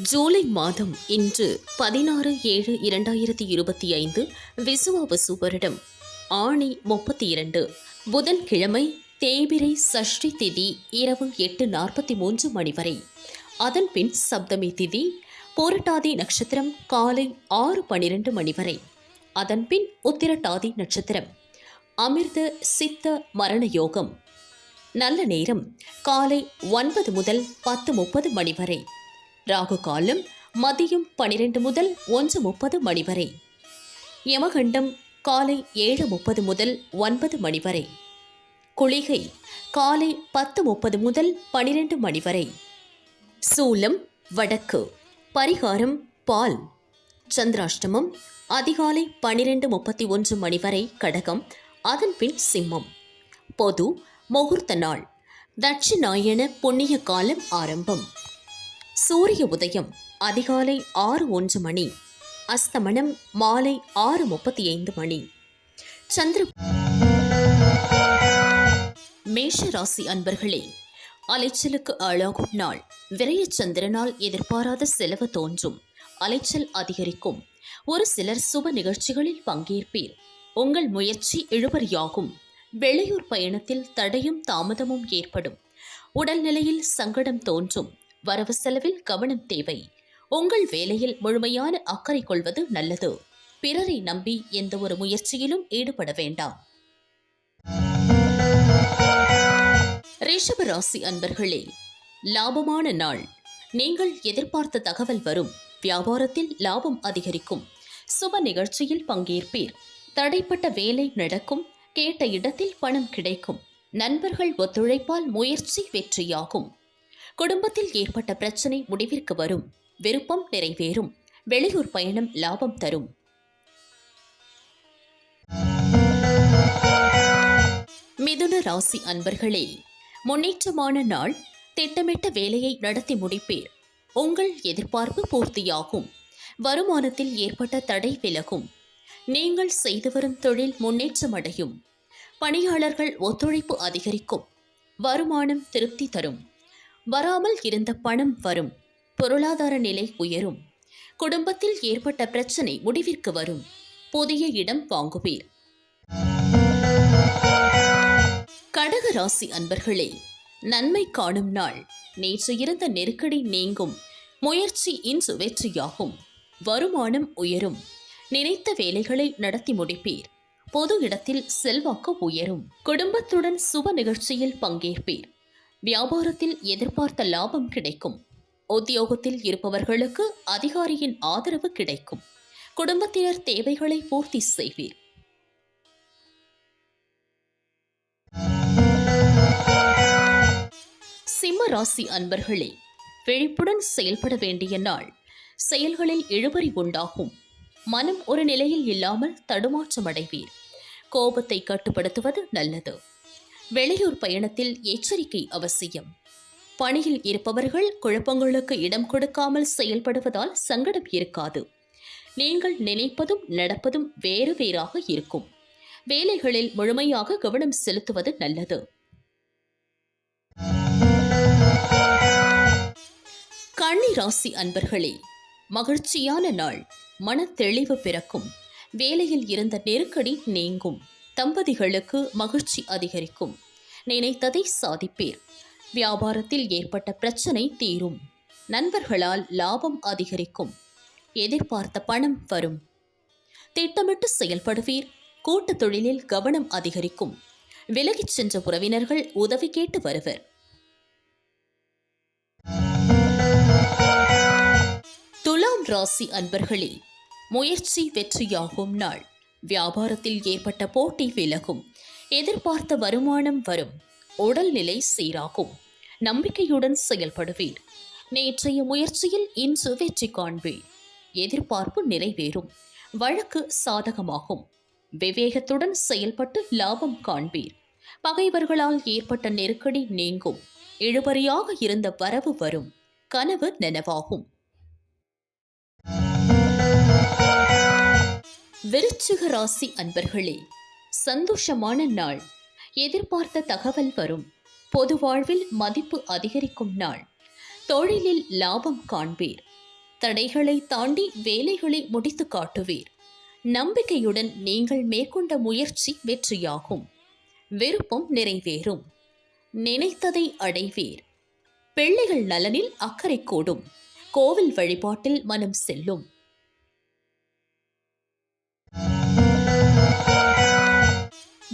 ஜூலை மாதம் இன்று பதினாறு ஏழு இரண்டாயிரத்தி இருபத்தி ஐந்து விசுவாவசு வருடம் ஆணி முப்பத்தி இரண்டு. புதன்கிழமை தேய்பிரை சஷ்டி திதி இரவு எட்டு நாற்பத்தி மூன்று மணி வரை. அதன்பின் சப்தமி திதி போரட்டாதி நட்சத்திரம் காலை ஆறு பனிரெண்டு மணி வரை. அதன்பின் உத்திரட்டாதி நட்சத்திரம். அமிர்த சித்த மரண யோகம். நல்ல நேரம் காலை ஒன்பது முதல் பத்து முப்பது மணி வரை. ராகு காலம் மதியம் பனிரெண்டு முதல் ஒன்று முப்பது மணி வரை. யமகண்டம் காலை ஏழு முப்பது முதல் ஒன்பது மணி வரை. குளிகை காலை பத்து முப்பது முதல் பனிரெண்டு மணி வரை. சூலம் வடக்கு. பரிகாரம் பால். சந்திராஷ்டமம் அதிகாலை பனிரெண்டு முப்பத்தி ஒன்று மணி வரை கடகம் அதன்பின் சிம்மம். பொது முகூர்த்த நாள். தட்சிணாயன புண்ணிய காலம் ஆரம்பம். சூரிய உதயம் அதிகாலை ஆறு ஒன்று மணி அஸ்தமனம் மாலை ஆறு முப்பத்தி ஐந்து மணி. சந்திர மேஷ ராசி அன்பர்களே அலைச்சலுக்கு ஆளாகும் நாள். விரைய சந்திரனால் எதிர்பாராத செலவு தோன்றும். அலைச்சல் அதிகரிக்கும். ஒரு சிலர் சுப நிகழ்ச்சிகளில் பங்கேற்பீர். உங்கள் முயற்சி இழுபறியாகும். வெளியூர் பயணத்தில் தடையும் தாமதமும் ஏற்படும். உடல்நிலையில் சங்கடம் தோன்றும். வரவு செலவில் கவனம் தேவை. உங்கள் வேலையில் முழுமையான அக்கறை கொள்வது நல்லது. பிறரை நம்பி எந்த ஒரு முயற்சியிலும் ஈடுபட வேண்டாம். ரிஷப ராசி அன்பர்களே லாபமான நாள். நீங்கள் எதிர்பார்த்த தகவல் வரும். வியாபாரத்தில் லாபம் அதிகரிக்கும். சுப நிகழ்ச்சியில் பங்கேற்பீர். தடைப்பட்ட வேலை நடக்கும். கேட்ட இடத்தில் பணம் கிடைக்கும். நண்பர்கள் ஒத்துழைப்பால் முயற்சி வெற்றியாகும். குடும்பத்தில் ஏற்பட்ட பிரச்சனை முடிவிற்கு வரும். விருப்பம் நிறைவேறும். வெளியூர் பயணம் லாபம் தரும். மிதுன ராசி அன்பர்களே முன்னேற்றமான நாள். திட்டமிட்ட வேலையை நடத்தி முடிப்பீர். உங்கள் எதிர்பார்ப்பு பூர்த்தியாகும். வருமானத்தில் ஏற்பட்ட தடை விலகும். நீங்கள் செய்து வரும் தொழில் முன்னேற்றம் அடையும். பணியாளர்கள் ஒத்துழைப்பு அதிகரிக்கும். வருமானம் திருப்தி தரும். வராமல் இருந்த பணம் வரும். பொருளாதார நிலை உயரும். குடும்பத்தில் ஏற்பட்ட பிரச்சனை முடிவிற்கு வரும். புதிய இடம் வாங்குவீர். கடக ராசி அன்பர்களே நன்மை காணும் நாள். நேற்று இருந்த நெருக்கடி நீங்கும். முயற்சி இன்று வெற்றியாகும். வருமானம் உயரும். நினைத்த வேலைகளை நடத்தி முடிப்பீர். பொது இடத்தில் செல்வாக்கு உயரும். குடும்பத்துடன் சுப நிகழ்ச்சியில் பங்கேற்பீர். வியாபாரத்தில் எதிர்பார்த்த லாபம் கிடைக்கும். உத்தியோகத்தில் இருப்பவர்களுக்கு அதிகாரியின் ஆதரவு கிடைக்கும். குடும்பத்தினர் தேவைகளை பூர்த்தி செய்வீர். சிம்ம ராசி அன்பர்களே விழிப்புடன் செயல்பட வேண்டிய நாள். செயல்களில் இழுபறி உண்டாகும். மனம் ஒரு நிலையில் இல்லாமல் தடுமாற்றமடைவீர் கோபத்தை கட்டுப்படுத்துவது நல்லது. வெளியூர் பயணத்தில் எச்சரிக்கை அவசியம். பணியில் இருப்பவர்கள் குழப்பங்களுக்கு இடம் கொடுக்காமல் செயல்படுவதால் சங்கடம் இருக்காது. நீங்கள் நினைப்பதும் நடப்பதும் வேறு வேறாக இருக்கும். வேலைகளில் முழுமையாக கவனம் செலுத்துவது நல்லது. கன்னி ராசி அன்பர்களே மகிழ்ச்சியான நாள். மன தெளிவு பிறக்கும். வேலையில் இருந்த நெருக்கடி நீங்கும். தம்பதிகளுக்கு மகிழ்ச்சி அதிகரிக்கும். நினைத்ததை சாதிப்பீர் வியாபாரத்தில் ஏற்பட்ட பிரச்சனை தீரும். நண்பர்களால் லாபம் அதிகரிக்கும். எதிர்பார்த்த பணம் வரும். திட்டமிட்டு செயல்படுவீர். கூட்டு தொழிலில் கவனம் அதிகரிக்கும். விலகிச் சென்ற உறவினர்கள் உதவி கேட்டு வருவர். துலாம் ராசி அன்பர்களே முயற்சி வெற்றியாகும் நாள். வியாபாரத்தில் ஏற்பட்ட போட்டி விலகும். எதிர்பார்த்த வருமானம் வரும். உடல்நிலை சீராகும். நம்பிக்கையுடன் செயல்படுவீர். நேற்றைய முயற்சியில் இன்று வெற்றி காண்பீர். எதிர்பார்ப்பு நிறைவேறும். வழக்கு சாதகமாகும். விவேகத்துடன் செயல்பட்டு லாபம் காண்பீர். பகைவர்களால் ஏற்பட்ட நெருக்கடி நீங்கும். இழுபறியாக இருந்த வரவு வரும். கனவு நனவாகும். விருச்சிக ராசி அன்பர்களே சந்தோஷமான நாள். எதிர்பார்த்த தகவல் வரும். பொது வாழ்வில் மதிப்பு அதிகரிக்கும் நாள். தொழிலில் லாபம் காண்பீர். தடைகளை தாண்டி வேலைகளை முடித்து காட்டுவீர். நம்பிக்கையுடன் நீங்கள் மேற்கொண்ட முயற்சி வெற்றியாகும். விருப்பம் நிறைவேறும். நினைத்ததை அடைவீர். பிள்ளைகள் நலனில் அக்கறை கூடும். கோவில் வழிபாட்டில் மனம் செல்லும்.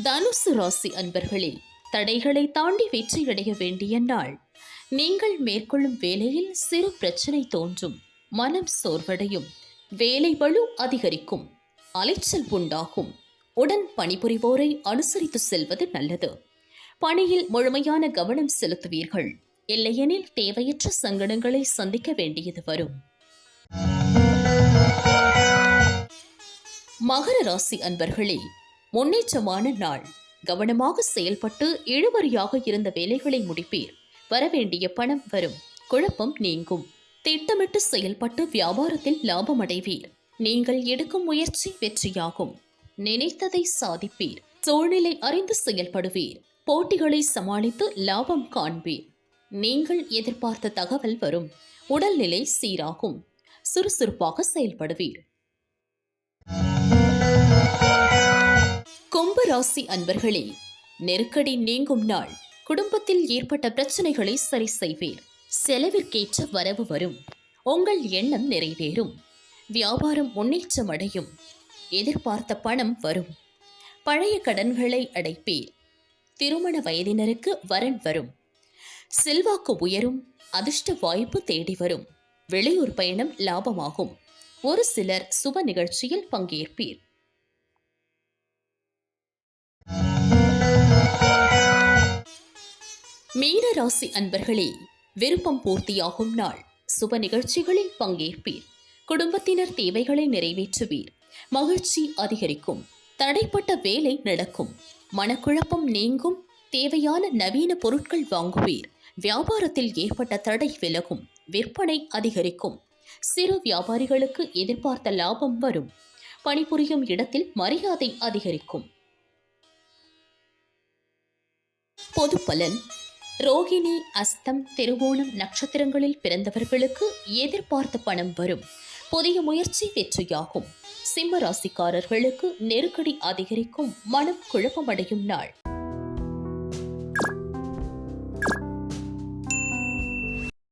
தனுசு ராசி அன்பர்களே தடைகளை தாண்டி வெற்றியடைய வேண்டிய நாள். நீங்கள் மேற்கொள்ளும் வேலையில் சிறு பிரச்சனை தோன்றும் மனம் சோர்வடையும் வேலை வலு அதிகரிக்கும் அலைச்சல் உண்டாகும். உடன் பணிபுரிவோரை அனுசரித்து செல்வது நல்லது. பணியில் முழுமையான கவனம் செலுத்துவீர்கள். இல்லையெனில் தேவையற்ற சங்கடங்களை சந்திக்க வேண்டியது வரும். மகர ராசி அன்பர்களே முன்னேற்றமான நாள். கவனமாக செயல்பட்டு இழுபறியாக இருந்த வேலைகளை முடிப்பீர். வரவேண்டிய பணம் வரும். குழப்பம் நீங்கும். திட்டமிட்டு செயல்பட்டு வியாபாரத்தில் லாபம் அடைவீர் நீங்கள் எடுக்கும் முயற்சி வெற்றியாகும். நினைத்ததை சாதிப்பீர். சூழ்நிலை அறிந்து செயல்படுவீர். போட்டிகளை சமாளித்து லாபம் காண்பீர். நீங்கள் எதிர்பார்த்த தகவல் வரும். உடல்நிலை சீராகும். சுறுசுறுப்பாக செயல்படுவீர். கும்பராசி அன்பர்களே நெருக்கடி நீங்கும் நாள். குடும்பத்தில் ஏற்பட்ட பிரச்சனைகளை சரி செய்வீர். செலவிற்கேற்ற வரவு வரும். உங்கள் எண்ணம் நிறைவேறும். வியாபாரம் முன்னேற்றம் அடையும். எதிர்பார்த்த பணம் வரும். பழைய கடன்களை அடைப்பீர். திருமண வயதினருக்கு வரன் வரும். செல்வாக்கு உயரும். அதிர்ஷ்ட வாய்ப்பு தேடி வரும். வெளியூர் பயணம் லாபமாகும். ஒரு சிலர் சுப நிகழ்ச்சியில் பங்கேற்பீர். மீன ராசி அன்பர்களே விருப்பம் பூர்த்தியாகும் நாள். சுப நிகழ்ச்சிகளில் பங்கேற்பீர். குடும்பத்தினர் தேவைகளை நிறைவேற்றுவீர். மகிழ்ச்சி அதிகரிக்கும். தடைப்பட்ட வேலை நடக்கும். மனக்குழப்பம் நீங்கும். தேவையான நவீன பொருட்கள் வாங்குவீர். வியாபாரத்தில் ஏற்பட்ட தடை விலகும். விற்பனை அதிகரிக்கும். சிறு வியாபாரிகளுக்கு எதிர்பார்த்த லாபம் வரும். பணிபுரியும் இடத்தில் மரியாதை அதிகரிக்கும். பொது பலன் ரோகிணி அஸ்தம் திருவோணம் நட்சத்திரங்களில் பிறந்தவர்களுக்கு எதிர்பார்த்த பணம் வரும். புதிய முயற்சி வெற்றியாகும். சிம்ம ராசிக்காரர்களுக்கு நெருக்கடி அதிகரிக்கும். மனம் குழப்பமடையும் நாள்.